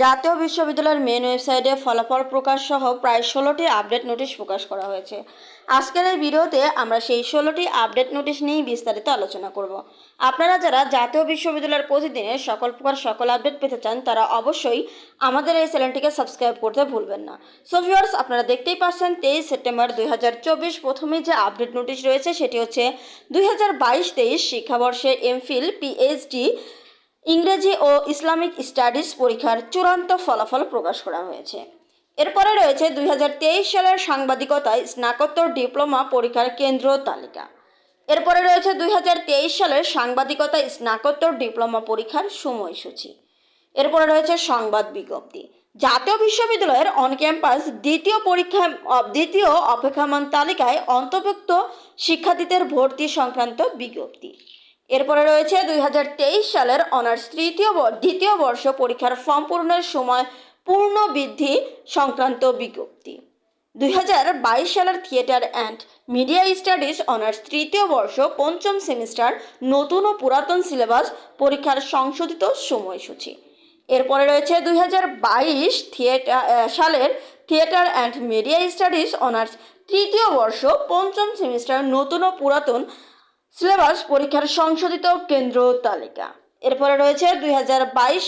জাতীয় বিশ্ববিদ্যালয়ের মেন ওয়েবসাইটে ফলাফল প্রকাশ সহ প্রায় ষোলোটি আপডেট নোটিশ প্রকাশ করা হয়েছে। আজকের এই ভিডিওতে আমরা সেই ষোলোটি আপডেট নোটিশ নিয়েই বিস্তারিত আলোচনা করব। আপনারা যারা জাতীয় বিশ্ববিদ্যালয়ের প্রতিদিনের সকল প্রকার সকল আপডেট পেতে চান, তারা অবশ্যই আমাদের এই চ্যানেলটিকে সাবস্ক্রাইব করতে ভুলবেন না। সো আপনারা দেখতেই পাচ্ছেন, তেইশ সেপ্টেম্বর দুই হাজার চব্বিশ প্রথমে যে আপডেট নোটিশ রয়েছে, সেটি হচ্ছে দুই হাজার বাইশ তেইশ শিক্ষাবর্ষে এমফিল পিএইচডি ইংরেজি ও ইসলামিক স্টাডিজ পরীক্ষার চূড়ান্ত ফলাফল প্রকাশ করা হয়েছে। এরপরে রয়েছে দুই হাজার তেইশ সালের সাংবাদিকতায় স্নাতকোত্তর ডিপ্লোমা পরীক্ষার কেন্দ্র তালিকা। এরপরে রয়েছে দুই হাজার তেইশ সালের সাংবাদিকতায় স্নাতকোত্তর ডিপ্লোমা পরীক্ষার সময়সূচি। এরপরে রয়েছে সংবাদ বিজ্ঞপ্তি। জাতীয় বিশ্ববিদ্যালয়ের অন ক্যাম্পাস দ্বিতীয় পরীক্ষা দ্বিতীয় অপেক্ষামান তালিকায় অন্তর্ভুক্ত শিক্ষার্থীদের ভর্তি সংক্রান্ত বিজ্ঞপ্তি। এরপরে রয়েছে দুই হাজার তেইশ সালের অনার্স তৃতীয় দ্বিতীয় বর্ষ পরীক্ষার ফর্ম পূরণের সময় পূর্ণ বৃদ্ধি সংক্রান্ত বিজ্ঞপ্তি। দুই হাজার বাইশ সালের theatre and media studies honours তৃতীয় বর্ষ পঞ্চম সেমিস্টার নতুন ও পুরাতন সিলেবাস পরীক্ষার সংশোধিত সময়সূচি। এরপরে রয়েছে দুই হাজার বাইশ থিয়েটার সালের theatre and media studies honours তৃতীয় বর্ষ পঞ্চম সেমিস্টার নতুন ও পুরাতন সিলেবাস পরীক্ষার সংশোধিত কেন্দ্র তালিকা। এরপরে রয়েছে দুই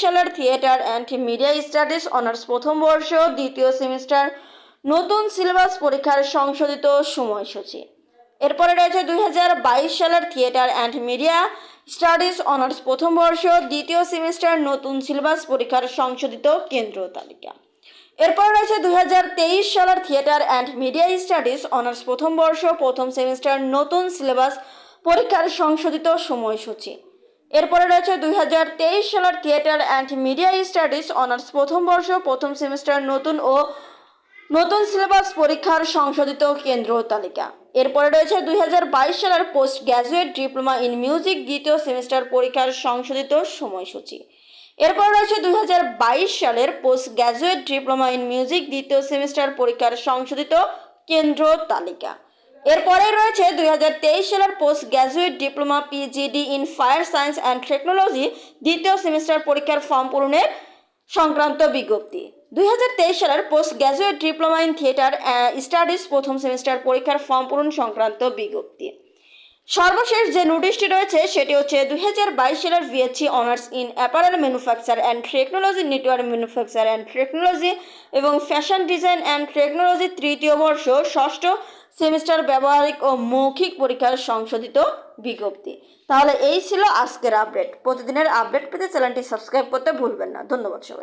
সালের theatre and media studies honours প্রথম বর্ষ, দ্বিতীয় সেমিস্টার, নতুন সিলেবাস পরীক্ষার সংশোধিত সময়সূচি। এরপরে রয়েছে দুই সালের theatre and media studies honours প্রথম বর্ষ, দ্বিতীয় সেমিস্টার, নতুন সিলেবাস পরীক্ষার সংশোধিত কেন্দ্র তালিকা। এরপর রয়েছে দুই হাজার তেইশ সালের theatre and media studies honours প্রথম বর্ষ, প্রথম সেমিস্টার, নতুন সিলেবাস পরীক্ষার সংশোধিত সময়সূচি। এরপরে রয়েছে দুই হাজার তেইশ সালের theatre and media studies honours প্রথম বর্ষ, প্রথম সেমিস্টার, নতুন ও নতুন সিলেবাস পরীক্ষার সংশোধিত কেন্দ্র তালিকা। এরপরে রয়েছে দুই হাজার বাইশ সালের post graduate diploma in music দ্বিতীয় সেমিস্টার পরীক্ষার সংশোধিত সময়সূচি। এরপর রয়েছে দুই হাজার বাইশ সালের post graduate diploma in music দ্বিতীয় সেমিস্টার পরীক্ষার সংশোধিত কেন্দ্র তালিকা। এরপরে রয়েছে দুই হাজার তেইশ সালের post graduate diploma PGD in fire science and technology দ্বিতীয় সেমিস্টার পরীক্ষার ফর্ম পূরণের সংক্রান্ত বিজ্ঞপ্তি। দুই সালের post graduate diploma in theatre studies প্রথম সেমিস্টার পরীক্ষার ফর্ম পূরণ সংক্রান্ত বিজ্ঞপ্তি। সর্বশেষ যে নোটিশটি রয়েছে, সেটি হচ্ছে দুই হাজার বাইশ সালের VSC honours in apparel manufacture and technology, network manufacture and technology এবং ফ্যাশন ডিজাইন অ্যান্ড টেকনোলজি তৃতীয় বর্ষ ষষ্ঠ সেমিস্টার ব্যবহারিক ও মৌখিক পরীক্ষার সংশোধিত বিজ্ঞপ্তি। তাহলে এই ছিল আজকের আপডেট। প্রতিদিনের আপডেট পেতে চ্যানেলটি সাবস্ক্রাইব করতে ভুলবেন না। ধন্যবাদ সবাই